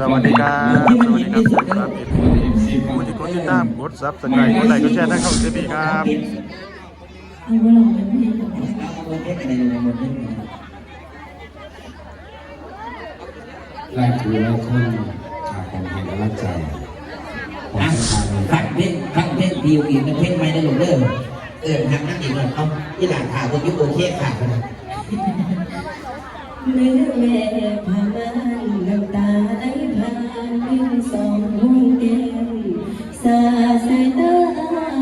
สวัสดีครับสวัสดีครับสวัสดีครับผู้ที่กดติดตามกดซับสไครต์กดไลค์กดแชร์ได้เข้าเซบีครับเอาไว้ลองมันให้ก่อนเอากอะไล่ครูไล่คนจากของเห็นและใจของอะทางฟังเพลงฟังเพลงดีอีกนเพลงใหม่ได้หลงเด้อเออทางนั่นอีกหน่อยเอาที่หลานข่าคนยุคโอเคค่ะเมื่อแม่ผ่านน้ำตาไห ลผ่านลิ้นสองห้องแก้มสาสายตา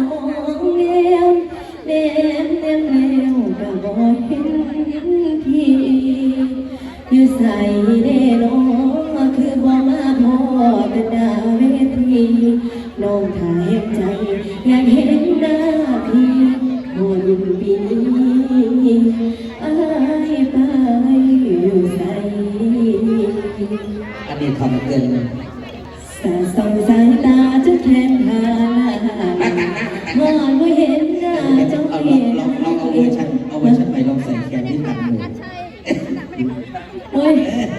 มองแนมแนมแนมเล้วก็บ่เห็นพี่อยู่ใส่เด้น้องคือบ่มาพอกันดาเวทีน้องถ่ายใจอยากเห็น อันนี้ทำเกินสาส่องสายตาจะแทนหามาตัดหน้ามาตัดหมอน้านไม่เห็นหน้าเจ้าเอาเห็นลองลองเอาเวอร์ชันเอาเวอร์ชันใหม่ลองใส่แคนที่ตัดหนูโอ้ย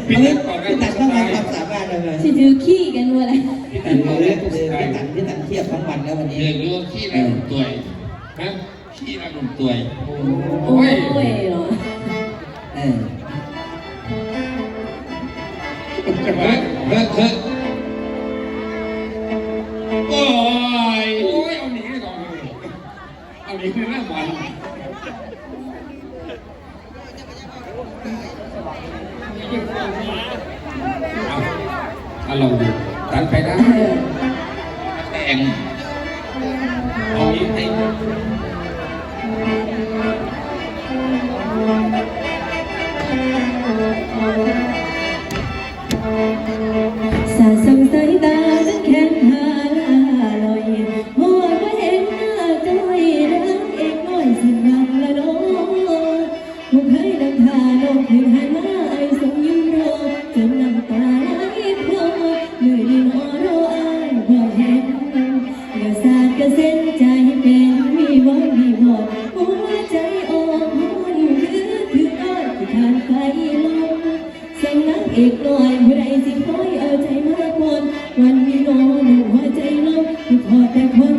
พี่ตัดพี่ตัดต้องมีความสามารถเลยสิถือขี้กันวะเลยพี่ตัดเอาเลยพี่ตัดพี่ตัดเทียบทั้งวันแล้ววันนี้เรียนรู้ขี้ระดุมตัวยนะขี้ระดุมตัวยโอ้ยเหรอเออ เอาหนีไปหน้ามันเอาเอาลองดูตัดไปได้แต่ง ลมสำนักเอกน้อยผู้ใดสิคอยเอาใจมาคนวันมีนอนหัวใจลมคือขอแต่คน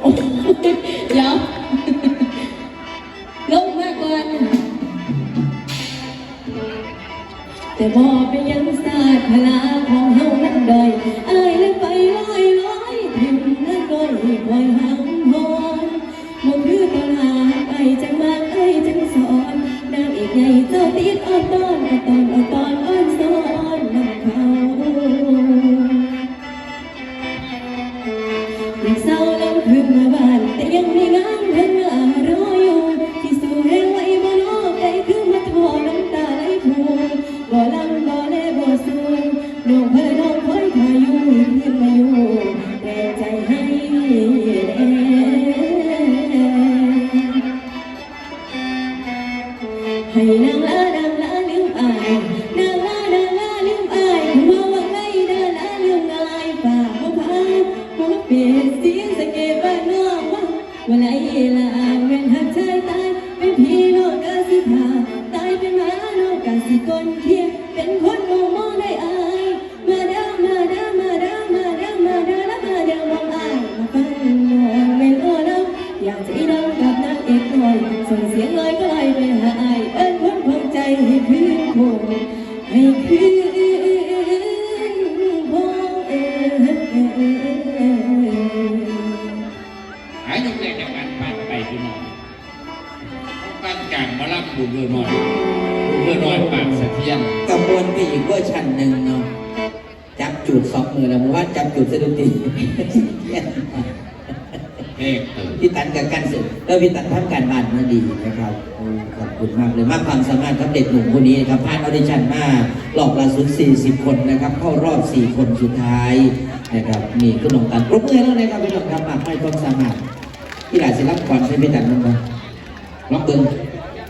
โอ้ยเดี๋ยวลงมากกว่าแต่บอเป็นยังศาสตร์พลาของเฮามันดอยอายแล้วไปลอยลอยทิมนั่นก้อยคอยหังหอนบ่คือตอนหาไปจังมาไอ้จังสอนนางเอกใหญ่เจ้าติดอ้อนตอนตอนเอาตอนอ้อนสอน หายกแรกจากการปั่นไปพี่น้องปั่นกลางมาลับบุญเรือน้อยบุญเรือน้อยปากสะเทียนกระบวนไปอีกเวอร์ชันหนึ่งเนาะจับจุจุดสองมือแล้วเมื่อวานจับจุดสะดุดตีเอกเติมพี่ตันกับกันเสร็จแล้วพี่ตันทำการบ้านมาดีนะครับโอ้ขอบคุณมากเลยมากความสามารถครับเด็กหนุ่มคนนี้นะครับผ่านออดิชั่นมารอบล่าสุด40 คนนะครับ เข้ารอบ 4 คนสุดท้าย นะครับนี่คือน้องตันปรบมือแล้วนะครับพี่น้องครับมากไม่ความสามารถพี่หลานศิลป์ก่อนใช่พี่ตันมั้งครับล็อกเบิ้ง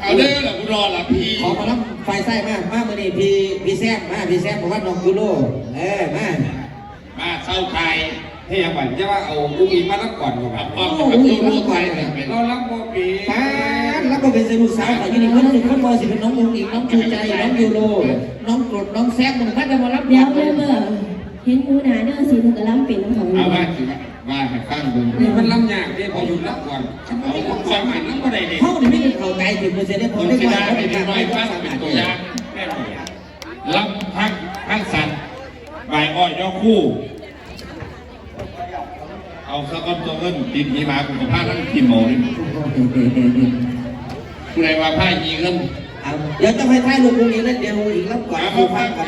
เอาเด้อล่ะกูรอละพี่ขอมารับไฟไส้มากมากมานี่พี่พี่แซมมาพี่แซมบอกว่าน้องยูโรเออมามาเศร้าไทยให้ยังบันจะว่าเอาอุ้งอิงมารับก่อนกับพ่อโอ้กับโหพี่รัรู้บไปก่อนเนี่ยเรารับบ่ปีป้าดแล้วก็เป็นลูกสาวของยูนิคอนหนึ่งคนบอสิเป็นน้องมุงอีกน้องชูใจน้องยูโรน้องกรดน้องแซมมันก็จะมารับเดี๋ยยาววเมื่อเมื่อ เห็นหมูหนาเนื้อสีมันก็ล้ำเป็นน้ำหอมเอาว่าสิว่าให้ฟังดูนี่มันลำยากเด้พออยู่รับก่อนเอาก่อนมันก็ได้เด้เขาเนี่ยไม่ได้เข้าใจถึงมันจะได้พคอนได้ที่ว่าได้เขาเป็เป็นนน้กาอยรฟังเป็นตัวอย่างแน่นอนลำพักพักสัตว์ใบอ้อยย่อคู่ เอาสะก้อนตัวเงินติดยีมาคุณผ้าทั้งทีมโมนี่ผู้ใดว่าผ้ายีเงินเอาเดี๋ยวจะให้ท้ายลูกมุงอีกแล้วเดี๋ยวอีกรับก่อนอาดูบ่ฟัฟังงก่อ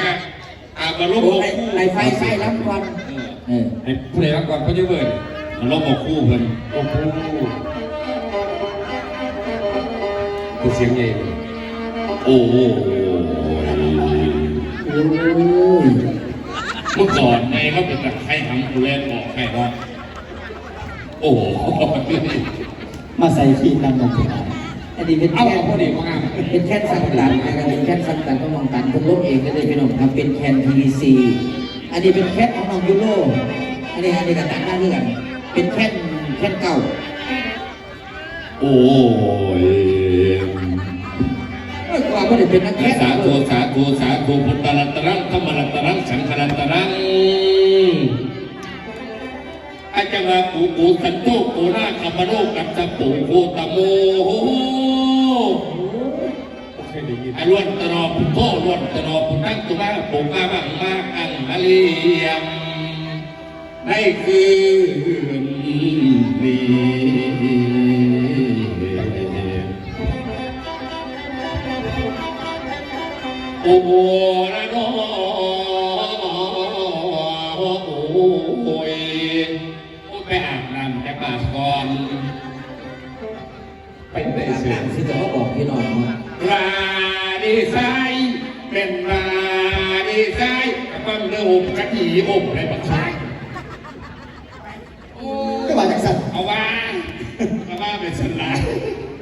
นกันอาบลบโอ้หกไอ้คู่ไอ้ไฟไส้รับก่อนเออให้ผู้ใดรับก่อนเขาจะเบิดลบหกคู่เพิ่นหกคู่คือเสียงใหญ่โอ้โหโอ้ยเมื่อก่อนในเขาเป็นตะไคร้ทำดูแลบอกใครว่าโอ้โหมาใส่ขีดนำลงไป อันนี้เป็นเอาแค่เอาพอดีมากเป็นแค่สังตันนะครับเป็นแค่สังตันของน้องตันเพิ่งลบเองก็เลยพี่น้องครับเป็นแคน PVC อันนี้เป็นแค่ของน้องยูโรอันนี้อันนี้กับตันได้ด้วยกันเป็นแค่แค่เก่า โอ้ยเอ้ยกว่าก็ได้เป็นนักแค่สาธุสาธุสาธุพุทธรัตรังธรรมรัตรังสังฆรัตรังอาจารย์ปูปูสันโตโกนาคามโนกัตตปูโคตโมโห อล้วนตรอพุทโธล้วนตรอพุทธังตุมาปูมาบังมาอังมาเลียมได้คืนนี้โอ้โหระโอ้โหโอ้ยโอ้ไปอาบน้ำจะบาดก่อนไปไปอาบน้ำซึ่งจะมาบอกพี่น้อง ว่าราดีไซน์เป็นราดีไซน์ฟังเรื่องอบกะทิอบอะไรบ้างครับโอ้ก็มาจากสัตว์เอาว่าเอาว่าเป็นสลาย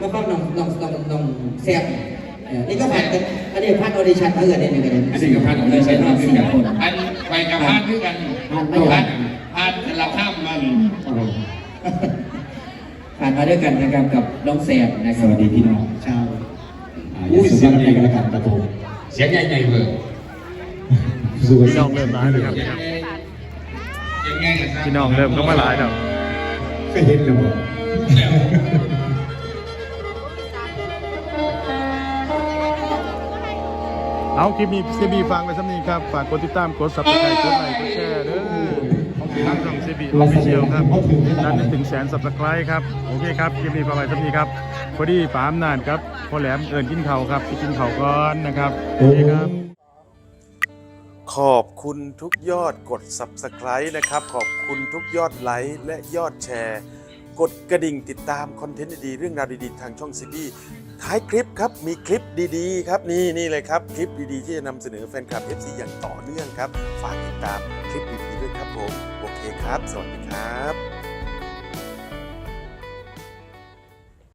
มาฟังน้องน้องน้องน้องแซ่บเออนี่ก็ผ่านกันอันนี้ผ่านออดิชั่นมาเกิดเนี่ยนี่กันเลยอันนี้กับพันของเราใช้รอบด้วยกันอันไปกับพันด้วยกันพันพันเราข้ามมันผ่านมาด้วยกันนะครับกับน้องแซมนะคสรับวัสดีพี่น้องชาว อ่าอย่าสุภาพในกระกันประตูเสียงใหญ่ๆเบอร์สุภาพี่พน้องเริ่มร้ายเลยครับ พี่น้องเริ่มก็มาหลายแล้วก็เห็นเลยบอกเอาคลิปนี้ซีบีฟังไปสักนี้ครับ ฝากกดติดตาม กด subscribe กดไลค์ กดแชร์เด้อ ทางช่องซีบีออฟฟิเชียลครับดันให้ถึงแสน subscribe ครับ โอเคครับคลิปนี้ประมาณสักนี้ครับ พอดีปามนานครับพอแหลมเอินกินเขาครับไปกินเขาก่อนนะครับโอเคครับ ขอบคุณทุกยอดกด Subscribe นะครับ ขอบคุณทุกยอดไลค์และยอดแชร์ กดกระดิ่งติดตามคอนเทนต์ดีๆเรื่องราวดีๆทางช่องซีบีท้ายคลิปครับมีคลิปดีๆ ครับนี่นี่เลยครับคลิปดีๆ ที่จะนำเสนอแฟนคลับ FC อย่างต่อเนื่องครับ ฝากติดตามคลิปดีๆด้วยครับผม เคครับ สวัสดีครับ